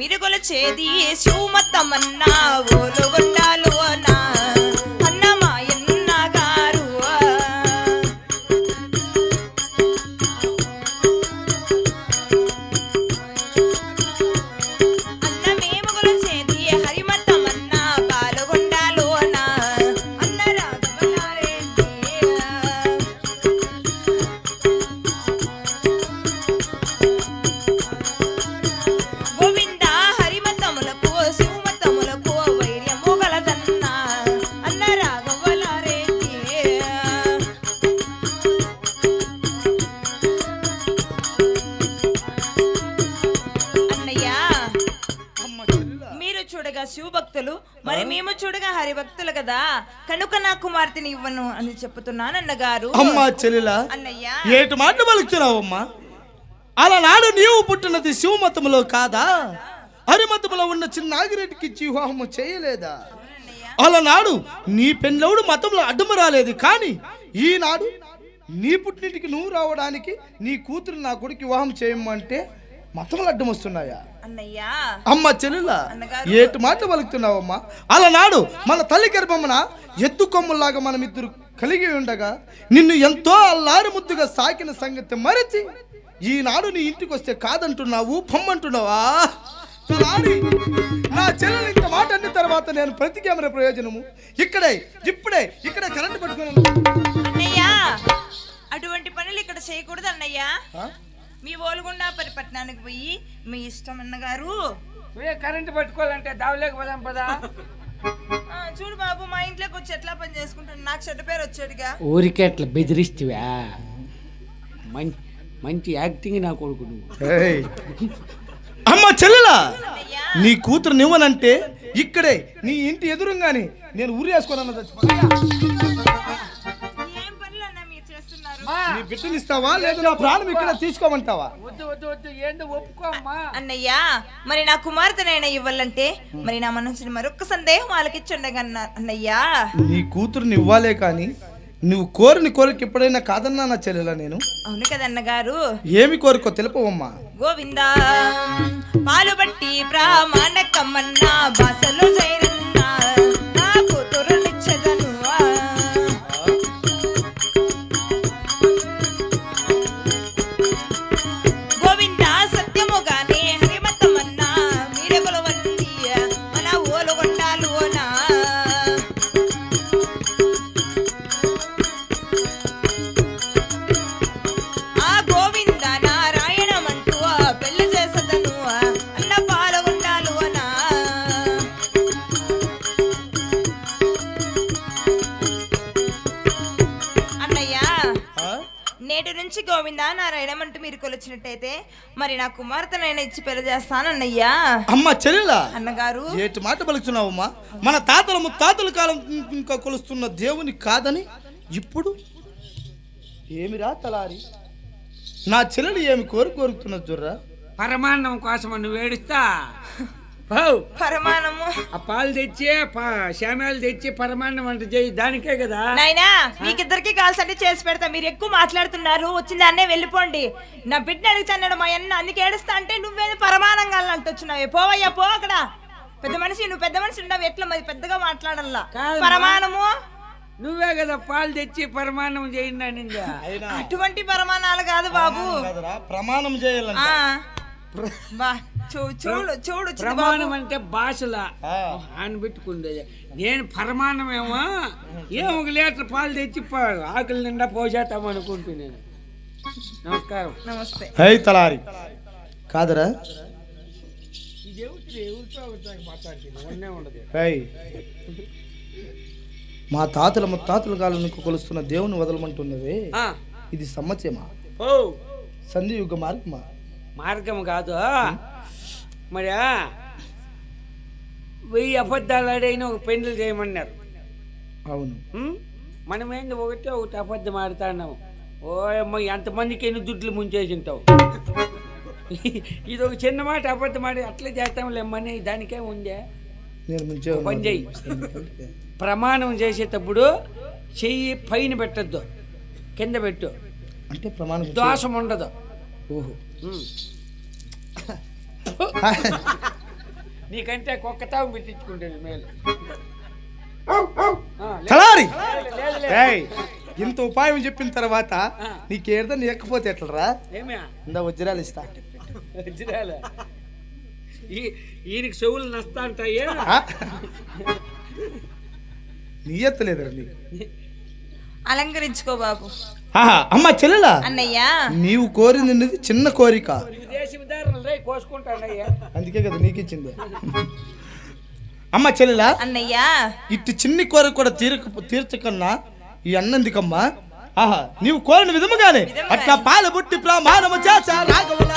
మిరుగుల చేది శివమత్తమన్నా ఓలుగుండాలు నా మరి మేము చూడగా హరిభక్తులు కదా. కనుక నా కుమార్తెని ఇవ్వను అని చెప్తున్నాను అన్నగారు. అమ్మ చెల్లెలా అన్నయ్య. ఏటి మాట పలుకుతున్నావమ్మా? అలనాడు నీవు పుట్టినది శివమతములో కాదా? హరిమతములో ఉన్న చిన్న నాగిరెడ్డికి వివాహము చేయలేదా? అలనాడు నీ పెళ్ళవుడు మతంలో అడ్డము రాలేదు కానీ ఈనాడు నీ పుట్టింటికి నువ్వు రావడానికి నీ కూతురు నా కొడుకు వివాహం చేయమంటే మతములు అడ్డం వస్తున్నాయా అన్నయ్య. అమ్మ చెల్లెల. ఏటి మాట పలుకుతున్నావమ్మా? అలనాడు మన తల్లి గర్భమున ఎత్తు కొమ్ములాగా మనం ఇద్దరు కలిగి ఉండగా నిన్ను ఎంతో అల్లారి ముద్దుగా సాకిన సంగతి మరచి ఈనాడు నీ ఇంటికి వస్తే కాదంటున్నావు పొమ్మంటున్నావా? నా చెల్లెలు ఇంత మాట అన్న తర్వాత నేను ప్రతికేమర ప్రయోజనము. ఇక్కడే ఇప్పుడే ఇక్కడే కరెంట్ పట్టుకున్నాను అన్నయ్య అటువంటి పనులు ఇక్కడ చేయకూడదు అన్నయ్య? మీ ఓలుగుండా పరిపట్నానికి పోయి మీ ఇష్టం అన్నగారు. నువ్వే కరెంటు పట్టుకోవాలంటే దావలేక పోదాం పదా. చూడు బాబు మా ఇంట్లోకి వచ్చి ఎట్లా పని చేసుకుంటాను నాకు చెడ్డ పేరు వచ్చాడుగా. ఊరికే అట్లా బెదిరిstiవా మంచి మంచి యాక్టింగ్ నా కొడుకు నువ్వు. ఏయ్. అమ్మ చెల్లెలా? నీ కూతురు నివ్వనంటే ఇక్కడే నీ ఇంటి ఎదురుగానే నేను ఊరి వేసుకోనన్న నీ బిడ్డని ఇస్తావా? లేదు నా ప్రాణం ఇక్కడ తీసుకోమంటావా? వద్దు వద్దు వద్దు ఏందో ఒప్పుకో అమ్మా. అన్నయ్య మరి నా కుమార్తెనైనా ఇవ్వాలంటే మరి నా మనసుని మరొక సందేహం ఆలకించుండగా అన్నయ్యా. నీ కూతురుని ఇవ్వాలే కానీ నువ్వు కోరిని కోరిక ఎప్పుడైనా కాదన్నా నా చెల్లెలా నేను? అవును కదన్నగారు ఏమి కోరికో తెలుపవమ్మా. గోవింద పాలు బట్టి ప్రామాణకమన్న బాసలు చేరన్న గోవింద నారాయణమంటూ మీరు కొలిచినట్టయితే మరి నా కుమార్తెనైనా ఇచ్చి పెళ్ళి చేస్తానన్నయ్యా. అమ్మ చెల్లెలా? అన్నగారు. ఏటి మాట పలుకుతున్నావమ్మా? మన తాతల ముత్తాతల కాలం ఇంకా కొలుస్తున్న దేవుని కాదని ఇప్పుడు? ఏమిరా తలారి? నా చెల్లెలు ఏమి కోరి కోరుతున్నది జుర్రా? పరమాన్నం కోసం నువ్వు ఏడుస్తా. పరమాణము ఆ పాలు తెచ్చి శామ్యాలు తెచ్చి పరమాన్నం అంటే చేయి దానికే కదా? నాయనా మీకిద్దరికి కాల్సంటే చేసి పెడతా. మీరు ఎక్కువ మాట్లాడుతున్నారు వచ్చిన దాన్నే వెళ్ళిపోండి. నా బిడ్డ అడుగుతున్నాడు మా అన్న అందుకే ఏడుస్తా అంటే నువ్వేది పరమానంగా అంటున్నావు పోవయ్యా పో అక్కడ. పెద్ద మనిషి నువ్వు పెద్ద మనిషి ఉండవు ఎట్లా మరి పెద్దగా మాట్లాడాలా. పరమాణము నువ్వే కదా పాలు తెచ్చి పరమాన్నం చేయండి అటువంటి పరమాణాలు కాదు బాబు. ప్రమాణం చేయాలంట. ఆ. బా. చూ చూడు చూడు. ప్రమాణం అంటే భాషల ఆ. అని పెట్టుకుంది నేను పరమాణమేమో? ఏం ఒక లీటర్ పాలు తెచ్చి ఆకలి నిండా పోసేద్దాం అనుకుంటున్నాను నమస్కారం. నమస్తే. హై తలారి. కాదరా. మా తాతల ముత్తాతల కాలం నుంచి కొలుస్తున్న దేవుని వదలమంటున్నవే ఆ, ఇది సమ్మత్యమా? ఓ. సంధియుగ మార్గమా? మార్గం కాదు. మరి? వెయ్యి అబద్ధాలు ఆడైనా ఒక పెండ్లు చేయమన్నారు. అవును? మనమేంది ఒకటి ఒకటి అబద్ధం ఆడుతున్నాము ఓ అమ్మ ఎంతమందికి ఎన్ని దుడ్లు ముంచేసి ఉంటావు ఇది ఒక చిన్న మాట అబద్ధం ఆడి అట్లే చేస్తాంలేమ్మని దానికే ఉందే. పని చెయ్యి ప్రమాణం చేసేటప్పుడు చెయ్యి పైన పెట్టద్దు. కింద పెట్టు. అంటే ప్రమాణం దోషం ఉండదు. ఓహో. నీకంటే కుక్క తావు పెట్టించుకుంటుంది మేలు. తలారి. ఏయ్, ఇంత ఉపాయం చెప్పిన తర్వాత నీకేదన్నా ఎక్కపోతే ఎట్లరా? ఏమే ఇందా వజ్రాలు ఇస్తా. వజ్రాల? ఈ ఈయనకి చెవులు నస్తా అంటాయే? నీ ఎత్తలేదురా నీకు. అలంకరించుకో బాబు. ఆహా, అమ్మ చెల్లెలా? అన్నయ్య. నీవు కోరింది నిన్నది చిన్న కోరిక. కోసుకుంటానయ్యా అందుకే కదా నీకు ఇచ్చింది. అమ్మ చెల్లెలా? అన్నయ్య. ఇట్టి చిన్ని కోరిక కూడా తీరక తీర్చకన్నా ఈ అన్నందుకమ్మా? ఆహా నీవు కోరిన విధముగానే. అట్లా పాల బుట్టి ప్రమాణము చేసా రాఘవులారెడ్డి.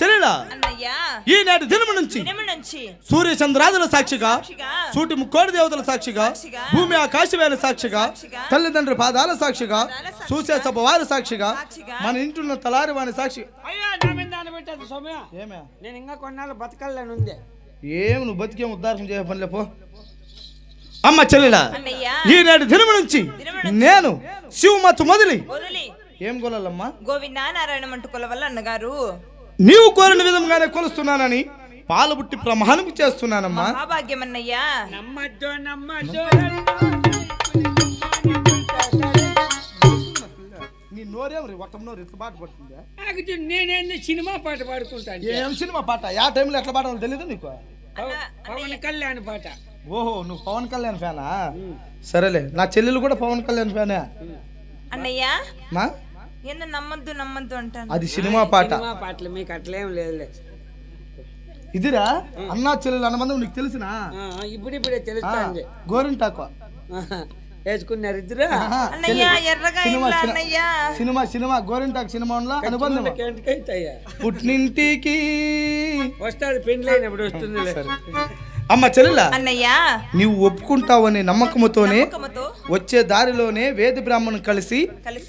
చెల్లెలా? అన్నయ్య. ఈనాటి దినము నుంచి దినము నుంచి సూర్య చంద్రాదుల సాక్షిగా సూటి ముక్కోడి దేవతల సాక్షిగా భూమి ఆకాశమైన సాక్షిగా తల్లిదండ్రుల పాదాల సాక్షిగా సూసే సభ వారి సాక్షిగా. మన ఇంటున్న తలారి వాని సాక్షి ఏమే నేను ఇంకా కొన్నాళ్ళు బతకాలని ఉంది. ఏం నువ్వు బతికేం ఉద్దారం చేయ పనిలే పో. అమ్మ చెల్లెలా అన్నయ్య. ఈనాటి దినము నుంచి దినము నుంచి నేను శివమత్తు మొదలి ఏం కొలాలమ్మా గోవింద నారాయణ మంటు వల్ల అన్నగారు. నీవు కోరిన విధంగానే కొలుస్తున్నానని పాలబుట్టి ప్రమాణం చేస్తున్నానమ్మా. మహాభాగ్యం అన్నయ్య నమ్మద్దు నమ్మద్దు. నీ నోరేం రీ ఒట్టం నోరు ఎట్లా పాట పడుతుందా నాకు నేనేంది సినిమా పాట పాడుకుంటాను ఏం సినిమా పాట? యా టైంలో ఎట్లా పాడాలో తెలియదు నీకు? అన్న పవన్ కళ్యాణ్ పాట. ఓహో నువ్వు పవన్ కళ్యాణ్ ఫ్యానా? సరేలే నా చెల్లెలు కూడా పవన్ కళ్యాణ్ ఫ్యానే. అన్నయ్య. మా ఏందో నమ్మద్దు నమ్మద్దు అంటాను. అది సినిమా పాట. సినిమా పాటలు మీకు అట్లేం లేదులే. ఇదిరా? అన్నా చెల్లెలు అన్నమందం నీకు తెలిసినా? ఆ, ఇప్పుడిప్పుడే తెలుస్తుంది గోరింటాకు. వేసుకున్నారు ఇద్దరు? అన్నయ్య ఎర్రగా సినిమా ఇలా సినిమా అన్నయ్య. సినిమా సినిమా గోరింటాకు సినిమాలో అనుబంధం పుట్టినింటికి వస్తుంది పెండ్లి అయినప్పుడు వస్తుంది అమ్మ చెల్లెల? అన్నయ్య. నీవు ఒప్పుకుంటావనే నమ్మకముతోనే నమ్మకముతో వచ్చే దారిలోనే వేద బ్రాహ్మణుని కలిసి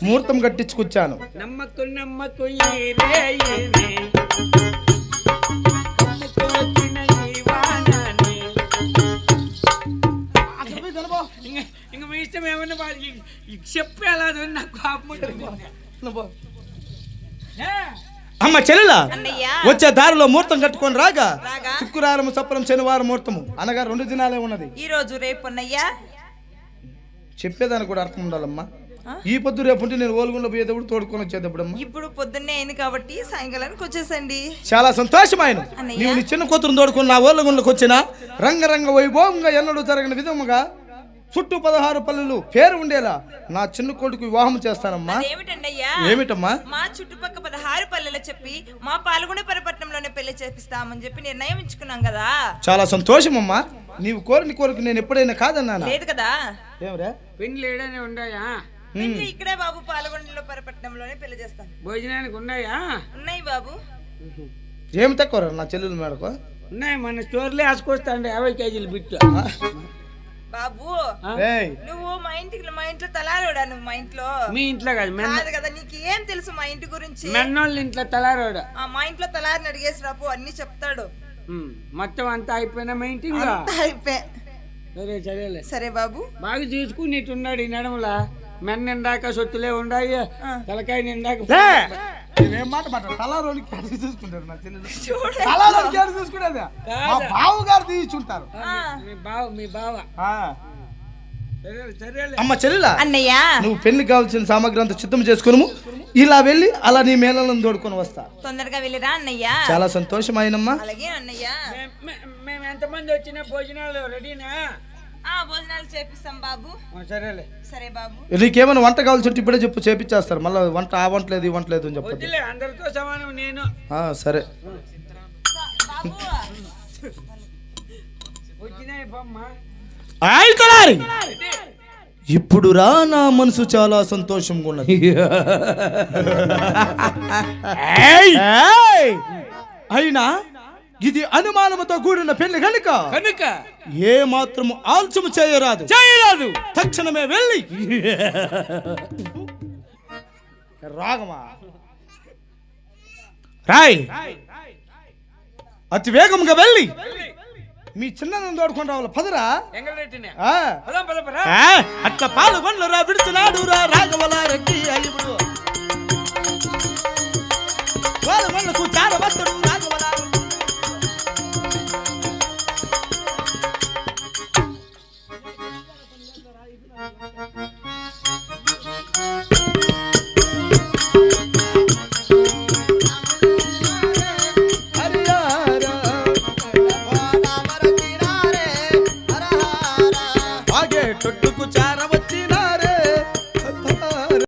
ముహూర్తం కట్టించుకొచ్చాను. నమ్మకు నమ్మకు. ఇంక మీ ఇష్టం ఏమన్నా నాకు కోపం ఉంటుంది. అమ్మ చెల్లెల? వచ్చే దారిలో ముహూర్తం కట్టుకొని రాగా శుక్రవారం సప్రం శనివారం ముహూర్తము. అనగా రెండు దినాలే ఉన్నది. ఈ రోజు రేపు చెప్పేదానికి కూడా అర్థం ఉండాలమ్మా? ఈ పొద్దు రేపు నేను ఓలుగుండ పోయేటప్పుడు తోడుకొని వచ్చేటప్పుడు అమ్మా ఇప్పుడు పొద్దున్నే అయింది కాబట్టి సాయంకాలానికి వచ్చేసండి. చాలా సంతోషమైన అన్నయ్య. నీవు నీ చిన్న కూతురు తోడుకొని నా ఓళ్ళగుండకు వచ్చిన రంగరంగ వైభవంగా ఎన్నడూ జరగని విధముగా చుట్టూ పదహారు పల్లెలు పేరు ఉండేలా నా చిన్న కొడుకు వివాహం చేస్తానమ్మా. ఏమిటమ్మా? మా చుట్టుపక్క పదహారు పల్లెలు చెప్పి మా పాల్గొనే పరపట్నంలోనే పెళ్ళి చేపిస్తామని చెప్పి నిర్ణయం ఇచ్చుకున్నాం కదా. చాలా సంతోషమమ్మా. నీవు కోరిన కోరిక నేను ఎప్పుడైనా కాదన్నానా? లేదు కదా. ఏమరా? పెండ్లు ఏడనే ఉన్నాయా పెళ్ళి ఇక్కడే బాబు పాల్గొండలో పరపట్నంలోనే పెళ్ళి చేస్తాం భోజనానికి ఉన్నాయా? ఉన్నాయి బాబు. ఏమి తక్కువ నా చెల్లెలు మేడకు ఉన్నాయి మన స్టోర్లే వేసుకొస్తాండి యాభై కేజీలు బిట్టు. బాబు నువ్వు మా ఇంటికి మా ఇంట్లో తలారోడా నువ్వు మా ఇంట్లో? మీ ఇంట్లో కాదు కాదు కదా నీకు ఏం తెలుసు మా ఇంటి గురించి? మెన్నోళ్ళ ఇంట్లో తలారోడు? ఆ మా ఇంట్లో తలారిని అడిగేసి రాపు అన్ని చెప్తాడు. మొత్తం అంతా అయిపోయినా మా ఇంటికి అంతా అయిపోయా. సరే సరేలే. సరే బాబు. బాగా చూసుకుని ఇట్టున్నాడు ఈ నడమలా. మెన్న నిండాక సొత్తులే ఉండాయి. తలకాయ నిండాక ఏం మాట మాట తలారోని క్యారీ చూసుకుంటారు నా చెల్లెలు చూడు. తలారోని క్యారీ చూసుకునేది మా బావ గారు తీయించుంటారు ఆ. మీ బావ మీ బావ. అమ్మ చెల్లెలా? అన్నయ్య. నువ్వు పెళ్ళికి కావాల్సిన సామాగ్రి అంతా సిద్ధం చేసుకును ఇలా వెళ్ళి అలా నీ మేళలను తోడుకొని వస్తా. తొందరగా వెళ్ళిరా అన్నయ్య. చాలా సంతోషమైనమ్మా అలాగే అన్నయ్య. మేము ఎంతమంది వచ్చినా భోజనాలు రెడీనా? ఆ భోజనాలు చేపిస్తాం బాబు. సరేలే. సరే బాబు. నీకేమైనా వంట కావాల్సి ఉంటే ఇప్పుడే చెప్పు చేపించేస్తారు మళ్ళీ వంట ఆ వంట లేదు ఈ వంట లేదు అని వద్దులే అందరితో సమానం నేను. సరే. బాబు. వచ్చినాయి బొమ్మ. ఆయ్ ఇప్పుడు రా నా మనసు చాలా సంతోషంగా ఉన్నది! అయినా ఇది అనుమానముతో కూడిన పెళ్ళి కనుక కనుక ఏ మాత్రము ఆలస్యము చేయరాదు. చేయరాదు. తక్షణమే వెళ్ళి. రాగమా రాయ్. అతి వేగంగా వెళ్ళి. మీ చిన్నదం తోడుకుంటా వాళ్ళ పదరా అట్లా పాలు బండ్లరా విడుచులాడురా రాఘవల రెడ్డి అయ్యుడు పాలు బండ్లకు చాలా వస్తుడు